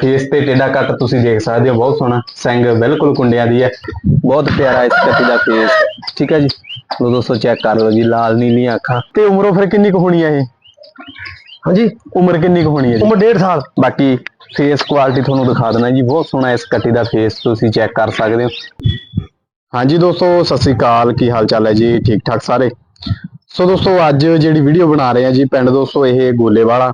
Face ਤੇ ਟੇਡਾ ਕੱਟ ਤੁਸੀਂ ਦੇਖ ਸਕਦੇ ਹੋ ਬਹੁਤ ਸੋਹਣਾ ਸਿੰਘ ਬਿਲਕੁਲ ਕੁੰਡਿਆਂ ਦੀ ਹੈ। ਬਹੁਤ ਪਿਆਰਾ ਇਸ ਕੱਟੀ ਦਾ ਫੇਸ ਠੀਕ ਹੈ ਜੀ? ਲੋ ਦੋਸਤੋ ਚੈੱਕ ਕਰ ਲਓ ਜੀ ਲਾਲ ਨੀਲੀਆਂ ਅੱਖਾਂ। ਤੇ ਉਮਰੋਂ ਫਿਰ ਕਿੰਨੀ ਕੁ ਹੋਣੀ ਹੈ ਇਹ? ਹਾਂਜੀ? ਉਮਰ ਕਿੰਨੀ ਕੁ ਹੋਣੀ ਹੈ ਜੀ? ਉਮਰ 1.5 ਸਾਲ। ਬਾਕੀ ਫੇਸ ਕੁਆਲਿਟੀ ਤੁਹਾਨੂੰ ਦਿਖਾ ਦੇਣਾ ਜੀ ਬਹੁਤ ਸੋਹਣਾ ਇਸ ਕੱਟੀ ਦਾ ਫੇਸ ਤੁਸੀਂ ਚੈੱਕ ਕਰ ਸਕਦੇ ਹੋ। ਹਾਂਜੀ ਦੋਸਤੋ ਸਤਿ ਸ੍ਰੀ ਅਕਾਲ ਕੀ ਹਾਲ ਚਾਲ ਹੈ ਜੀ? ਠੀਕ ਠਾਕ ਸਾਰੇ? ਸੋ ਦੋਸਤੋ ਅੱਜ ਜਿਹੜੀ ਵੀਡੀਓ ਬਣਾ ਰਹੇ ਆ ਜੀ ਪਿੰਡ ਦੋਸਤੋ ਇਹ ਗੋਲੇਵਾਲਾ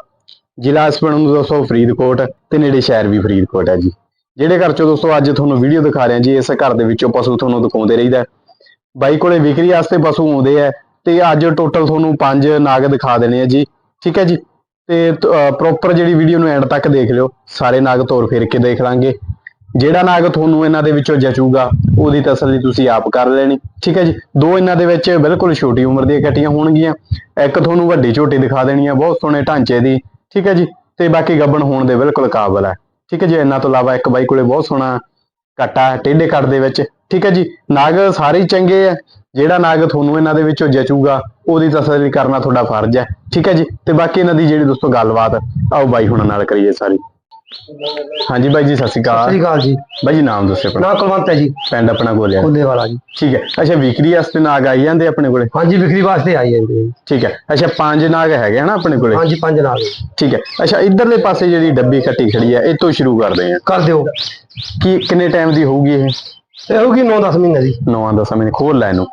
ਜ਼ਿਲ੍ਹਾ ਹਸਪਤਾਲ ਨੂੰ ਦੋਸਤੋ ਫਰੀਦਕੋਟ ਤੇ ਨੇੜੇ ਸ਼ਹਿਰ ਵੀ ਫਰੀਦਕੋਟ ਹੈ ਜੀ। ਜਿਹੜੇ ਘਰ ਚੋਂ ਦੋਸਤੋ ਅੱਜ ਤੁਹਾਨੂੰ ਵੀਡੀਓ ਦਿਖਾ ਰਹੇ ਜੀ, ਇਸ ਘਰ ਦੇ ਵਿੱਚੋਂ ਪਸ਼ੂ ਤੁਹਾਨੂੰ ਦਿਖਾਉਂਦੇ ਰਹੀਦਾ ਬਾਈ ਕੋਲੇ ਵਿਕਰੀ ਵਾਸਤੇ ਪਸ਼ੂ ਆਉਂਦੇ ਆ ਤੇ ਅੱਜ ਟੋਟਲ ਤੁਹਾਨੂੰ ਪੰਜ ਨਾਗ ਦਿਖਾ ਦੇਣੇ ਆ ਜੀ, ਠੀਕ ਹੈ ਜੀ। ਤੇ ਪ੍ਰੋਪਰ ਜਿਹੜੀ ਵੀਡੀਓ ਨੂੰ ਐਂਡ ਤੱਕ ਦੇਖ ਲਿਓ, ਸਾਰੇ ਨਾਗ ਤੋਰ ਫੇਰ ਕੇ ਦੇਖ ਲਾਂਗੇ। ਜਿਹੜਾ ਨਾਗ ਤੁਹਾਨੂੰ ਇਹਨਾਂ ਦੇ ਵਿੱਚੋਂ ਜਚੂਗਾ, ਉਹਦੀ ਤਸੱਲੀ ਤੁਸੀਂ ਆਪ ਕਰ ਲੈਣੀ, ਠੀਕ ਹੈ ਜੀ। ਦੋ ਇਹਨਾਂ ਦੇ ਵਿੱਚ ਬਿਲਕੁਲ ਛੋਟੀ ਉਮਰ ਦੀਆਂ ਕੱਟੀਆਂ ਹੋਣਗੀਆਂ। ਇੱਕ ਤੁਹਾਨੂੰ ਵੱਡੀ ਝੋਟੀ ਦਿਖਾ ਦੇਣੀ ਆ, ਬਹੁਤ ਸੋਹਣੇ ਢਾਂਚੇ ਦੀ ਠੀਕ ਹੈ ਜੀ? ਤੇ ਬਾਕੀ ਗੱਬਣ ਹੋਣ ਦੇ ਬਿਲਕੁਲ ਕਾਬਲ ਹੈ। ਠੀਕ ਹੈ ਜੀ ਇਹਨਾਂ ਤੋਂ ਇਲਾਵਾ ਇੱਕ ਬਾਈ ਕੋਲੇ ਬਹੁਤ ਸੋਹਣਾ ਕੱਟਾ ਹੈ, ਟੇਢੇ ਕੱਟ ਦੇ ਵਿੱਚ। ਠੀਕ ਹੈ ਜੀ ਨਾਗ ਸਾਰੇ ਹੀ ਚੰਗੇ ਆ ਜਿਹੜਾ ਨਾਗ ਤੁਹਾਨੂੰ ਇਹਨਾਂ ਦੇ ਵਿੱਚੋਂ ਜਚੂਗਾ ਉਹਦੀ ਤਸੱਲੀ ਕਰਨਾ ਤੁਹਾਡਾ ਫਰਜ਼ ਹੈ। ਠੀਕ ਹੈ ਜੀ ਤੇ ਬਾਕੀ ਇਹਨਾਂ ਦੀ ਜਿਹੜੀ ਦੋਸਤੋ ਗੱਲਬਾਤ ਆਓ ਬਾਈ ਹੁਣ ਨਾਲ ਕਰੀਏ ਸਾਰੀ। ਹਾਂਜੀ ਬਾਈ ਜੀ ਸਤਿ ਸ਼੍ਰੀ ਸਤਿ ਅਕਾਲ ਸ਼੍ਰੀ ਅਕਾਲ ਜੀ। ਬਾਈ ਜੀ ਨਾਮ ਦੱਸਿਓ ਆਪਣਾ। ਨਾ ਕੁਲਵੰਤ ਹੈ ਜੀ। ਪਿੰਡ ਆਪਣਾ ਗੋਲਿਆ ਕੋਲੇ ਵਾਲਾ ਜੀ। ਠੀਕ ਹੈ। ਅੱਛਾ ਵਿਕਰੀ ਵਾਸਤੇ ਨਾਗ ਆਈ ਜਾਂਦੇ ਆਪਣੇ ਕੋਲੇ? ਹਾਂਜੀ ਵਿਕਰੀ ਵਾਸਤੇ ਆਈ ਜਾਂਦੇ ਜੀ। ਠੀਕ ਹੈ। ਅੱਛਾ ਪੰਜ ਨਾਗ ਹੈਗੇ ਹਨਾ ਆਪਣੇ ਕੋਲੇ? ਹਾਂਜੀ ਪੰਜ ਨਾਲ ਠੀਕ ਹੈ। ਅੱਛਾ ਇਧਰਲੇ ਪਾਸੇ ਜਿਹੜੀ ਡੱਬੀ ਕੱਟੀ ਖੜੀ ਹੈ ਇਹ ਤੋਂ ਸ਼ੁਰੂ ਕਰਦੇ ਹਾਂ ਕਰ ਦਿਓ। ਕੀ ਕਿੰਨੇ ਟਾਈਮ ਦੀ ਹੋਊਗੀ ਇਹ? ਇਹ ਹੋਗੀ 9-10 ਮਹੀਨੇ ਦੀ। ਨੌਵਾਂ ਦਸਾਂ ਮਹੀਨੇ ਖੋਲ ਲੈ ਇਹਨੂੰ।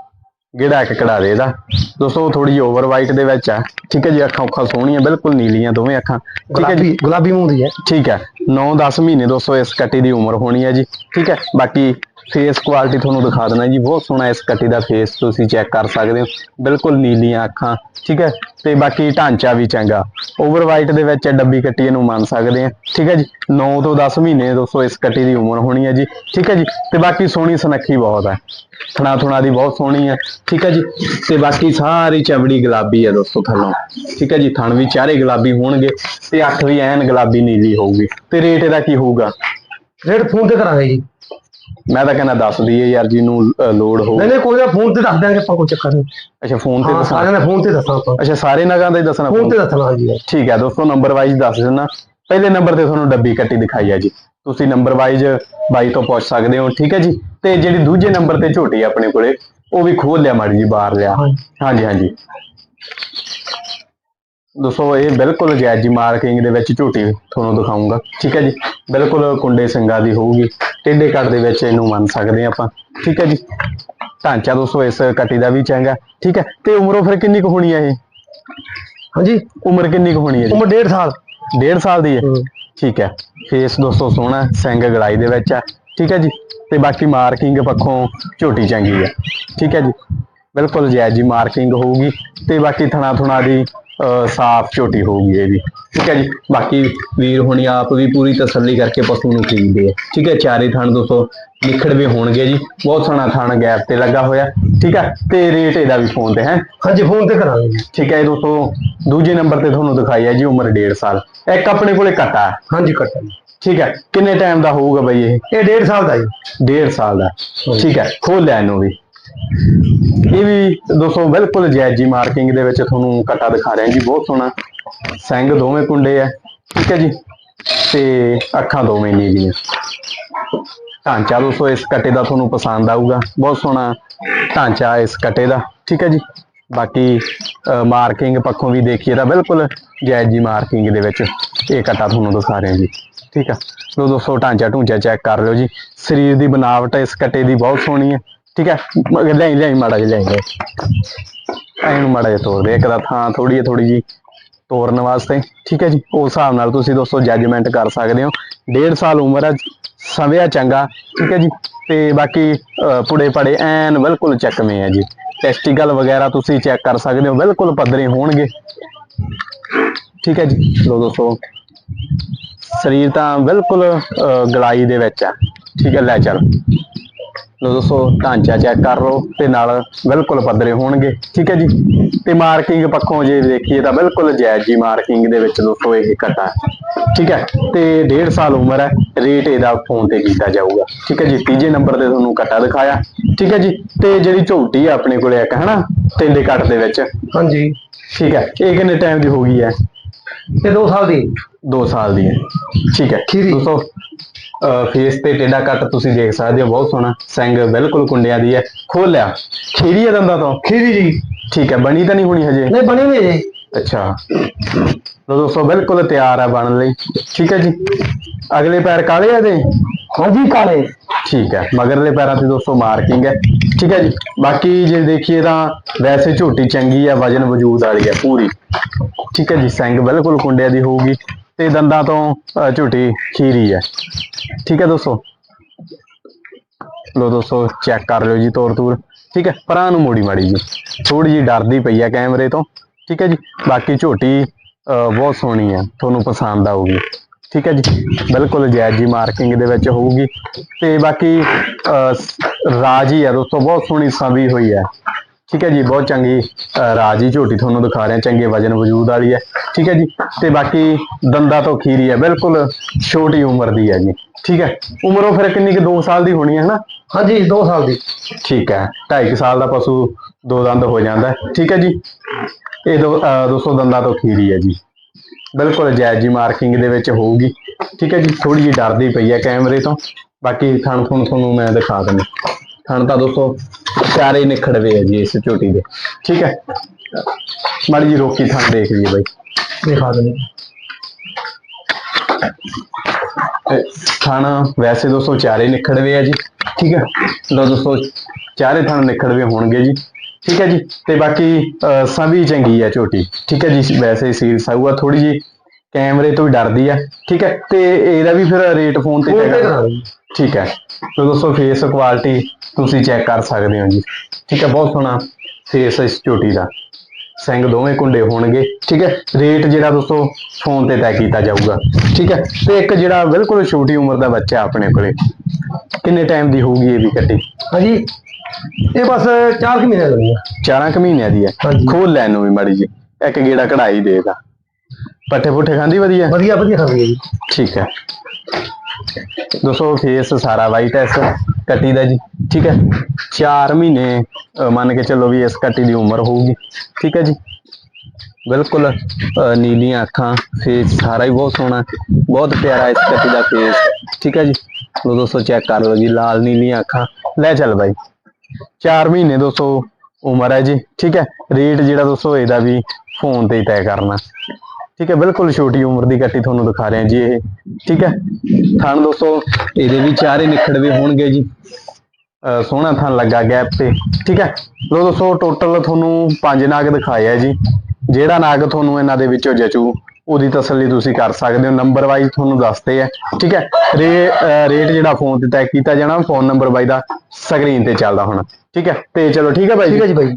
ਗੇੜਾ ਇੱਕ ਕਢਾ ਦੇ ਇਹਦਾ। ਦੋਸਤੋ ਥੋੜੀ ਜਿਹੀ ਓਵਰ ਵਾਈਟ ਦੇ ਵਿੱਚ ਆ। ਠੀਕ ਹੈ ਜੀ ਅੱਖਾਂ ਉੱਖਾਂ ਸੋਹਣੀਆਂ ਬਿਲਕੁਲ ਨੀਲੀਆਂ ਦੋਵੇਂ ਅੱਖਾਂ। ਠੀਕ ਹੈ ਜੀ? ਗੁਲਾਬੀ ਮੂੰਹ ਦੀ ਹੈ। ਠੀਕ ਹੈ। 9-10 ਮਹੀਨੇ ਦੋਸਤੋ ਇਸ ਕੱਟੀ ਦੀ ਉਮਰ ਹੋਣੀ ਹੈ ਜੀ। ਠੀਕ ਹੈ? ਬਾਕੀ ਫੇਸ ਕੁਆਲਿਟੀ ਤੁਹਾਨੂੰ ਦਿਖਾ ਦੇਣਾ ਜੀ, ਬਹੁਤ ਸੋਹਣਾ ਇਸ ਕੱਟੀ ਦਾ ਫੇਸ ਤੁਸੀਂ ਚੈੱਕ ਕਰ ਸਕਦੇ ਹੋ। ਬਿਲਕੁਲ ਨੀਲੀਆਂ ਅੱਖਾਂ, ਠੀਕ ਹੈ? ਤੇ ਬਾਕੀ ਢਾਂਚਾ ਵੀ ਚੰਗਾ। ਓਵਰ ਵਾਈਟ ਦੇ ਵਿੱਚ ਡੱਬੀ ਕੱਟੀ ਇਹਨੂੰ ਮੰਨ ਸਕਦੇ ਆ ਠੀਕ ਹੈ ਜੀ? 9 ਤੋਂ 10 ਮਹੀਨੇ ਦੋਸਤੋ ਇਸ ਕੱਟੀ ਦੀ ਉਮਰ ਹੋਣੀ ਹੈ ਜੀ, ਠੀਕ ਹੈ ਜੀ? ਤੇ ਬਾਕੀ ਸੋਹਣੀ ਸੁਨੱਖੀ ਬਹੁਤ ਹੈ। ਥਣਾ ਥੁਣਾ ਦੀ ਬਹੁਤ ਸੋਹਣੀ ਹੈ, ਠੀਕ ਹੈ ਜੀ? ਤੇ ਬਾਕੀ ਸਾਰੀ ਚਮੜੀ ਗੁਲਾਬੀ ਹੈ ਦੋਸਤੋ ਥੱਲੋਂ, ਠੀਕ ਹੈ ਜੀ? ਥਣ ਵੀ ਚਾਰੇ ਗੁਲਾਬੀ ਹੋਣਗੇ ਤੇ ਅੱਖ ਵੀ ਐਨ ਗੁਲਾਬੀ ਨੀਲੀ ਹੋਊਗੀ। ਤੇ ਰੇਟ ਇਹਦਾ ਕੀ ਹੋਊਗਾ? ਰੇਟ ਫੋਨ ਤੇ ਕਰਾਂਗੇ ਜੀ। ਮੈਂ ਤਾਂ ਕਹਿੰਦਾ ਦੱਸ ਦਈਏ ਯਾਰ ਜਿਹਨੂੰ ਅ, ਲੋੜ ਹੋ ਨਹੀਂ ਨਹੀਂ ਕੋਈ ਨਾ ਫੋਨ ਤੇ ਦੱਸ ਦਿਆਂਗੇ ਆਪਾਂ ਕੋਈ ਚੱਕਰ ਨਹੀਂ। ਅੱਛਾ ਫੋਨ ਤੇ ਹਾਂ ਦੱਸਣਾ। ਸਾਰਿਆਂ ਨੇ ਫੋਨ ਤੇ ਦੱਸਾਂ ਆਪਾਂ। ਅੱਛਾ ਸਾਰੇ ਨਗਾਂ ਦਾ ਹੀ ਦੱਸਣਾ ਫੋਨ ਤੇ ਦੱਸਣਾ ਜੀ ਠੀਕ ਹੈ ਦੋਸਤੋ ਨੰਬਰ ਵਾਈਜ਼ ਦੱਸ ਦਿੰਦਾ। ਪਹਿਲੇ ਨੰਬਰ ਤੇ ਤੁਹਾਨੂੰ ਡੱਬੀ ਕੱਟੀ ਦਿਖਾਈ ਹੈ ਜੀ। ਤੁਸੀਂ ਨੰਬਰ ਵਾਈਜ਼ ਬਾਈ ਤੋਂ ਪੁੱਛ ਸਕਦੇ ਹੋ ਠੀਕ ਹੈ ਜੀ? ਤੇ ਜਿਹੜੀ ਦੂਜੇ ਨੰਬਰ ਤੇ ਝੋਟੀ ਆ ਆਪਣੇ ਕੋਲੇ ਉਹ ਵੀ ਖੋਲ ਲਿਆ ਮਾੜੀ ਜੀ ਬਾਹਰ ਲਿਆ। ਹਾਂਜੀ। ਹਾਂਜੀ ਹਾਂਜੀ। ਦੋਸਤੋ ਇਹ ਬਿਲਕੁਲ ਜਾਇਜ਼ ਮਾਰਕਿੰਗ ਦੇ ਵਿੱਚ ਝੋਟੀ ਤੁਹਾਨੂੰ ਦਿਖਾਉਂਗਾ ਠੀਕ ਹੈ ਜੀ? ਬਿਲਕੁਲ ਕੁੰਡੇ ਸਿੰਘਾਂ ਦੀ ਹੋਊਗੀ। ਟੇਢੇ ਕੱਟ ਦੇ ਵਿੱਚ ਇਹਨੂੰ ਮੰਨ ਸਕਦੇ ਆਪਾਂ। ਠੀਕ ਹੈ ਜੀ? ਢਾਂਚਾ ਦੋਸਤੋ ਇਸ ਕੱਟੀ ਦਾ ਵੀ ਚੰਗਾ ਠੀਕ ਹੈ? ਤੇ ਉਮਰੋਂ ਫਿਰ ਕਿੰਨੀ ਕੁ ਹੋਣੀ ਹੈ ਇਹ? ਹਾਂਜੀ। ਉਮਰ ਕਿੰਨੀ ਕੁ ਹੋਣੀ ਹੈ ਜੀ? ਉਮਰ 1.5 ਸਾਲ। ਡੇਢ ਸਾਲ ਦੀ ਹੈ। ਠੀਕ ਹੈ। ਫੇਸ ਦੋਸਤੋ ਸੋਹਣਾ ਸਿੰਘ ਗਲਾਈ ਦੇ ਵਿੱਚ ਹੈ। ਠੀਕ ਹੈ ਜੀ? ਤੇ ਬਾਕੀ ਮਾਰਕਿੰਗ ਪੱਖੋਂ ਝੋਟੀ ਚੰਗੀ ਹੈ। ਠੀਕ ਹੈ ਜੀ? ਬਿਲਕੁਲ ਜਾਇਜ਼ ਜੀ ਮਾਰਕਿੰਗ ਹੋਊਗੀ। ਤੇ ਬਾਕੀ ਥਣਾ ਥੁਣਾ ਦੀ ਸਾਫ਼ ਝੋਟੀ ਹੋਊਗੀ ਇਹਦੀ ਠੀਕ ਹੈ ਜੀ? ਬਾਕੀ ਵੀਰ ਹੁਣੀ ਆਪ ਵੀ ਪੂਰੀ ਤਸੱਲੀ ਕਰਕੇ ਪਸ਼ੂ ਨੂੰ ਖਰੀਦਦੇ ਆ। ਠੀਕ ਹੈ? ਚਾਰੇ ਥਣ ਦੋਸਤੋ ਨਿਖੜਵੇਂ ਹੋਣਗੇ ਜੀ। ਬਹੁਤ ਸੋਹਣਾ ਥਣ ਗੈਪ ਤੇ ਲੱਗਾ ਹੋਇਆ। ਠੀਕ ਹੈ? ਤੇ ਰੇਟ ਇਹਦਾ ਵੀ ਫੋਨ ਤੇ ਹੈ? ਹਾਂਜੀ ਫੋਨ ਤੇ ਕਰਾਂਗੇ। ਠੀਕ ਹੈ ਇਹ ਦੋਸਤੋ ਦੂਜੇ ਨੰਬਰ ਤੇ ਤੁਹਾਨੂੰ ਦਿਖਾਈ ਹੈ ਜੀ ਉਮਰ 1.5 ਸਾਲ। ਇੱਕ ਆਪਣੇ ਕੋਲੇ ਕੱਟਾ ਹਾਂਜੀ ਕੱਟਾ ਠੀਕ ਹੈ? ਕਿੰਨੇ ਟਾਈਮ ਦਾ ਹੋਊਗਾ ਬਈ ਇਹ? ਇਹ 1.5 ਸਾਲ ਦਾ ਜੀ। ਡੇਢ ਸਾਲ ਦਾ। ਠੀਕ ਹੈ? ਖੋਲ ਲਿਆ ਇਹਨੂੰ ਵੀ। ਇਹ ਵੀ ਦੋਸਤੋ ਬਿਲਕੁਲ ਜੈਜੀ ਮਾਰਕਿੰਗ ਦੇ ਵਿੱਚ ਤੁਹਾਨੂੰ ਕੱਟਾ ਦਿਖਾ ਰਿਹਾ ਜੀ, ਬਹੁਤ ਸੋਹਣਾ। ਸਿੰਘ ਦੋਵੇਂ ਕੁੰਡੇ ਆ, ਠੀਕ ਹੈ ਜੀ? ਤੇ ਅੱਖਾਂ ਦੋਵੇਂ ਨੀਲੀਆਂ ਢਾਂਚਾ ਦੋਸਤੋ ਇਸ ਕੱਟੇ ਦਾ ਤੁਹਾਨੂੰ ਪਸੰਦ ਆਊਗਾ। ਬਹੁਤ ਸੋਹਣਾ ਢਾਂਚਾ ਇਸ ਕੱਟੇ ਦਾ, ਠੀਕ ਹੈ ਜੀ? ਬਾਕੀ ਮਾਰਕਿੰਗ ਪੱਖੋਂ ਵੀ ਦੇਖੀਏ ਤਾਂ ਬਿਲਕੁਲ ਜਾਇਜ਼ ਜੀ ਮਾਰਕਿੰਗ ਦੇ ਵਿੱਚ ਇਹ ਕੱਟਾ ਤੁਹਾਨੂੰ ਦਿਖਾ ਰਹੇ ਜੀ, ਠੀਕ ਆ ਲੋ ਦੋਸਤੋ ਢਾਂਚਾ ਢੂੰਚਾ ਚੈੱਕ ਕਰ ਲਿਓ ਜੀ। ਸਰੀਰ ਦੀ ਬਨਾਵਟ ਇਸ ਕੱਟੇ ਦੀ ਬਹੁਤ ਸੋਹਣੀ ਹੈ। ਠੀਕ ਹੈ? ਮਗਰ ਲੈ ਲੈ ਮਾੜਾ ਜਿਹਾ ਲੈ ਲੈ ਐਨੂੰ ਮਾੜਾ ਜਿਹਾ ਤੋੜ ਦੇ ਇੱਕ ਦਾ ਥਾਂ ਥੋੜੀ ਹੈ ਥੋੜੀ ਜੀ ਤੋੜਨ ਵਾਸਤੇ। ਠੀਕ ਹੈ ਜੀ? ਉਸ ਹਿਸਾਬ ਨਾਲ ਤੁਸੀਂ ਦੋਸਤੋ ਜੱਜਮੈਂਟ ਕਰ ਸਕਦੇ ਹੋ। ਡੇਢ ਸਾਲ ਉਮਰ ਹੈ ਸਵਿਆ ਚੰਗਾ। ਠੀਕ ਹੈ ਜੀ? ਤੇ ਬਾਕੀ ਪੁੜੇ ਪੜੇ ਐਨ ਬਿਲਕੁਲ ਚੱਕਵੇਂ ਹੈ ਜੀ। ਟੈਸਟੀਕਲ ਵਗੈਰਾ ਤੁਸੀਂ ਚੈੱਕ ਕਰ ਸਕਦੇ ਹੋ ਬਿਲਕੁਲ ਪੱਧਰੇ ਹੋਣਗੇ। ਠੀਕ ਹੈ ਜੀ? ਲੋ ਦੋਸਤੋ। ਸਰੀਰ ਤਾਂ ਬਿਲਕੁਲ ਅਹ, ਗਲਾਈ ਦੇ ਵਿੱਚ ਆ। ਠੀਕ ਹੈ ਲੈ ਚੱਲ। ਲੋ ਦੋਸਤੋ ਢਾਂਚਾ ਚੈੱਕ ਕਰ ਲਓ ਤੇ ਨਾਲ ਬਿਲਕੁਲ ਪੱਧਰੇ ਹੋਣਗੇ ਠੀਕ ਹੈ ਜੀ? ਤੇ ਮਾਰਕਿੰਗ ਪੱਖੋਂ ਜੇ ਦੇਖੀਏ ਤਾਂ ਬਿਲਕੁਲ ਜਾਇਜ਼ ਜੀ ਮਾਰਕਿੰਗ ਦੇ ਵਿੱਚ ਦੋਸਤੋ ਇਹ ਕੱਟਾ ਹੈ। ਠੀਕ ਹੈ? ਤੇ 1.5 ਸਾਲ ਉਮਰ ਹੈ ਰੇਟ ਇਹਦਾ ਫੋਨ ਤੇ ਕੀਤਾ ਜਾਊਗਾ ਠੀਕ ਹੈ ਜੀ? ਤੀਜੇ ਨੰਬਰ ਤੇ ਤੁਹਾਨੂੰ ਕੱਟਾ ਦਿਖਾਇਆ ਠੀਕ ਹੈ ਜੀ? ਤੇ ਜਿਹੜੀ ਝੋਟੀ ਆ ਆਪਣੇ ਕੋਲੇ ਇੱਕ ਹਨਾ? ਟੇਡੇ ਕੱਟ ਦੇ ਵਿੱਚ। ਹਾਂਜੀ। ਠੀਕ ਹੈ ਇਹ ਕਿੰਨੇ ਟਾਈਮ ਦੀ ਹੋ ਗਈ ਹੈ? ਇਹ 2 ਸਾਲ ਦੀ। 2 ਸਾਲ ਦੀ ਹੈ ਠੀਕ ਹੈ। ਦੋਸਤੋ ਫੇਸ ਤੇ ਟੇਡਾ ਕੱਟ ਤੁਸੀਂ ਦੇਖ ਸਕਦੇ ਹੋ ਬਹੁਤ ਸੋਹਣਾ ਸਿੰਘ ਬਿਲਕੁਲ ਕੁੰਡਿਆਂ ਦੀ ਹੈ ਖੋਲ ਲਿਆ ਖੀਰੀ ਹੈ ਦੰਦਾਂ ਤੋਂ? ਖੀਰੀ ਜੀ। ਠੀਕ ਹੈ ਬਣੀ ਤਾਂ ਨਹੀਂ ਹੋਣੀ ਹਜੇ? ਨਹੀਂ ਬਣੀ ਨਹੀਂ ਜੀ ਅੱਛਾ। ਲੋ ਦੋਸਤੋ ਬਿਲਕੁਲ ਤਿਆਰ ਹੈ ਬਣਨ ਲਈ। ਠੀਕ ਹੈ ਜੀ। ਅਗਲੇ ਪੈਰ ਕਾਲੇ ਆ ਇਹਦੇ? ਹਾਂਜੀ ਕਾਲੇ। ਠੀਕ ਹੈ ਮਗਰਲੇ ਪੈਰਾਂ ਤੇ ਦੋਸਤੋ ਮਾਰਕਿੰਗ ਹੈ। ਠੀਕ ਹੈ ਜੀ। ਬਾਕੀ ਜੇ ਦੇਖੀਏ ਤਾਂ ਵੈਸੇ ਝੋਟੀ ਚੰਗੀ ਹੈ ਵਜਨ ਵਜੂਦ ਵਾਲੀ ਹੈ ਪੂਰੀ। ਠੀਕ ਹੈ ਜੀ ਸਿੰਘ ਬਿਲਕੁਲ ਕੁੰਡਿਆਂ ਦੀ ਹੋਊਗੀ। ਤੇ ਦੰਦਾਂ ਤੋਂ ਅਹ, ਝੋਟੀ ਖੀਰੀ ਹੈ। ਠੀਕ ਹੈ ਦੋਸਤੋ? ਲੋ ਦੋਸਤੋ ਚੈੱਕ ਕਰ ਲਿਓ ਜੀ ਤੋਰ ਤੂਰ ਠੀਕ ਹੈ? ਪਰਾਂ ਨੂੰ ਮੋੜੀ ਮਾੜੀ ਜੀ। ਥੋੜੀ ਜੀ ਡਰਦੀ ਪਈ ਹੈ ਕੈਮਰੇ ਤੋਂ। ਠੀਕ ਹੈ ਜੀ? ਬਾਕੀ ਝੋਟੀ ਅਹ, ਬਹੁਤ ਸੋਹਣੀ ਹੈ। ਤੁਹਾਨੂੰ ਪਸੰਦ ਆਊਗੀ। ਠੀਕ ਹੈ ਜੀ? ਬਿਲਕੁਲ ਜਾਇਜ਼ ਜੀ ਮਾਰਕਿੰਗ ਦੇ ਵਿੱਚ ਹੋਊਗੀ। ਤੇ ਬਾਕੀ ਅਹ, ਸ- ਰਾਜੀ ਹੈ ਦੋਸਤੋ ਬਹੁਤ ਸੋਹਣੀ ਸਵੀ ਹੋਈ ਹੈ। ਠੀਕ ਹੈ ਜੀ ਬਹੁਤ ਚੰਗੀ ਰਾਜੀ ਝੋਟੀ ਤੁਹਾਨੂੰ ਦਿਖਾ ਰਿਹਾ ਚੰਗੇ ਵਜਨ ਵਜੂਦ ਵਾਲੀ ਹੈ ਠੀਕ ਹੈ ਜੀ ਤੇ ਬਾਕੀ ਦੰਦਾਂ ਤੋਂ ਖੀਰੀ ਹੈ ਬਿਲਕੁਲ ਛੋਟੀ ਉਮਰ ਦੀ ਹੈ ਜੀ ਠੀਕ ਹੈ ਉਮਰ ਉਹ ਫਿਰ ਕਿੰਨੀ ਕਿ 2 ਸਾਲ ਦੀ ਹੋਣੀ ਹੈ ਹਨਾ ਹਾਂਜੀ 2 ਸਾਲ ਦੀ। ਠੀਕ ਹੈ 2.5 ਸਾਲ ਦਾ ਪਸ਼ੂ ਦੋ ਦੰਦ ਹੋ ਜਾਂਦਾ ਹੈ ਠੀਕ ਹੈ ਜੀ ਇਹ ਦੋ ਅਹ 200 ਦੰਦਾਂ ਤੋਂ ਖੀਰੀ ਹੈ ਜੀ ਬਿਲਕੁਲ ਜਾਇਜ਼ ਜੀ ਮਾਰਕਿੰਗ ਦੇ ਵਿੱਚ ਹੋਊਗੀ ਠੀਕ ਹੈ ਜੀ ਥੋੜੀ ਜਿਹੀ ਡਰਦੀ ਪਈ ਹੈ ਕੈਮਰੇ ਤੋਂ ਬਾਕੀ ਥਣ ਥਣ ਤੁਹਾਨੂੰ ਮੈਂ ਦਿਖਾ ਦਿੰਦਾ। ਥਣ ਤਾਂ ਦੋਸਤੋ ਚਾਰੇ ਨਿਖੜਵੇ ਹੈ ਜੀ ਇਸ ਝੋਟੀ ਦੇ। ਠੀਕ ਹੈ? ਮਾੜੀ ਜੀ ਰੋਕੀ ਥਣ ਦੇਖ ਲਈਏ ਬਾਈ। ਦਿਖਾ ਦਿੰਦੇ ਥਣ ਵੈਸੇ ਦੋਸਤੋ ਚਾਰੇ ਨਿਖੜਵੇ ਆ ਜੀ। ਠੀਕ ਹੈ? ਲੋ ਦੋਸਤੋ ਚਾਰੇ ਥਣ ਨਿਖੜਵੇ ਹੋਣਗੇ ਜੀ। ਠੀਕ ਹੈ ਜੀ? ਤੇ ਬਾਕੀ ਸਭੀ ਚੰਗੀ ਹੈ ਝੋਟੀ। ਠੀਕ ਹੈ ਜੀ? ਵੈਸੇ ਸੀਲ ਸਾਊਆ ਥੋੜੀ ਜੀ ਕੈਮਰੇ ਤੋਂ ਵੀ ਡਰਦੀ ਆ। ਠੀਕ ਹੈ? ਤੇ ਇਹਦਾ ਵੀ ਫਿਰ ਰੇਟ ਫੋਨ ਤੇ ਜੀ। ਠੀਕ ਹੈ। ਲੋ ਦੋਸਤੋ ਫੇਸ ਕੁਆਲਿਟੀ ਤੁਸੀਂ ਚੈੱਕ ਕਰ ਸਕਦੇ ਹੋ ਜੀ। ਠੀਕ ਹੈ ਬਹੁਤ ਸੋਹਣਾ ਫੇਸ ਇਸ ਝੋਟੀ ਦਾ। ਸਿੰਘ ਦੋਵੇਂ ਕੁੰਡੇ ਹੋਣਗੇ ਠੀਕ ਹੈ। ਰੇਟ ਜਿਹੜਾ ਦੋਸਤੋ ਫੋਨ ਤੇ ਤੈਅ ਕੀਤਾ ਜਾਊਗਾ। ਠੀਕ ਹੈ ਤੇ ਇੱਕ ਜਿਹੜਾ ਬਿਲਕੁਲ ਛੋਟੀ ਉਮਰ ਦਾ ਬੱਚਾ ਆਪਣੇ ਕੋਲੇ ਕਿੰਨੇ ਟਾਈਮ ਦੀ ਹੋਊਗੀ ਇਹ ਵੀ ਕੱਟੀ? ਹਾਂਜੀ ਇਹ ਬਸ 4 ਕੁ ਮਹੀਨੇ ਲੱਗਣੀ ਆ ਚਾਰਾਂ ਕੁ ਮਹੀਨਿਆਂ ਦੀ ਹੈ। ਖੋਲ ਲੈਣ ਨੂੰ ਵੀ ਮਾੜੀ ਜੀ ਇੱਕ ਗੇੜਾ ਕਢਾਈ ਦੇਗਾ ਪੱਠੇ ਪੁੱਠੇ ਖਾਂਦੀ ਵਧੀਆ? ਵਧੀਆ ਵਧੀਆ ਖਾਂਦੀ ਹੈ ਜੀ। ਠੀਕ ਹੈ। ਦੋਸਤੋ ਫੇਸ ਸਾਰਾ ਵਾਈਟ ਹੈ ਇਸ ਕੱਟੀ ਦਾ ਜੀ ਠੀਕ ਹੈ? 4 ਮਹੀਨੇ ਅਹ, ਮੰਨ ਕੇ ਚੱਲੋ ਵੀ ਇਸ ਕੱਟੀ ਦੀ ਉਮਰ ਹੋਊਗੀ ਠੀਕ ਹੈ ਜੀ? ਬਿਲਕੁਲ ਨੀਲੀਆਂ ਅੱਖਾਂ ਫੇਸ ਸਾਰਾ ਹੀ ਬਹੁਤ ਸੋਹਣਾ ਬਹੁਤ ਪਿਆਰਾ ਇਸ ਕੱਟੀ ਦਾ ਫੇਸ ਠੀਕ ਹੈ ਜੀ? ਲੋ ਦੋਸਤੋ ਚੈੱਕ ਕਰ ਲਓ ਜੀ ਲਾਲ ਨੀਲੀਆਂ ਅੱਖਾਂ ਲੈ ਚੱਲ ਬਾਈ। 4 ਮਹੀਨੇ ਦੋਸਤੋ ਉਮਰ ਹੈ ਜੀ ਠੀਕ ਹੈ? ਰੇਟ ਜਿਹੜਾ ਦੋਸਤੋ ਇਹਦਾ ਵੀ ਫੋਨ ਤੇ ਹੀ ਤੈਅ ਕਰਨਾ। ਠੀਕ ਹੈ, ਬਿਲਕੁਲ ਛੋਟੀ ਉਮਰ ਦੀ ਕੱਟੀ ਤੁਹਾਨੂੰ ਦਿਖਾ ਰਿਹਾ ਜੀ ਇਹ, ਠੀਕ ਹੈ। ਥਣ ਦੋਸਤੋ, ਇਹਦੇ ਵੀ ਚਾਰੇ ਨਿਖੜਵੇ ਹੋਣਗੇ ਜੀ। ਸੋਹਣਾ ਥਣ ਲੱਗਾ ਗੈਪ ਤੇ, ਠੀਕ ਹੈ। ਲੋ ਦੋਸਤੋ ਟੋਟਲ ਤੁਹਾਨੂੰ ਪੰਜ ਨਾਗ ਦਿਖਾਏ ਜੀ। ਜਿਹੜਾ ਨਾਗ ਤੁਹਾਨੂੰ ਇਹਨਾਂ ਦੇ ਵਿੱਚੋਂ ਜਚੂ, ਉਹਦੀ ਤਸੱਲੀ ਤੁਸੀਂ ਕਰ ਸਕਦੇ ਹੋ। ਨੰਬਰ ਵਾਈਜ਼ ਤੁਹਾਨੂੰ ਦੱਸਦੇ ਆ, ਠੀਕ ਹੈ। ਰੇਟ ਜਿਹੜਾ ਫੋਨ ਤੇ ਤੈਅ ਕੀਤਾ ਜਾਣਾ ਫੋਨ ਨੰਬਰ ਬਾਈ ਦਾ ਸਕਰੀਨ ਤੇ ਚੱਲਦਾ ਹੋਣਾ, ਠੀਕ ਹੈ। ਤੇ ਚਲੋ, ਠੀਕ ਹੈ ਬਾਈ ਠੀਕ ਹੈ ਜੀ ਬਾਈ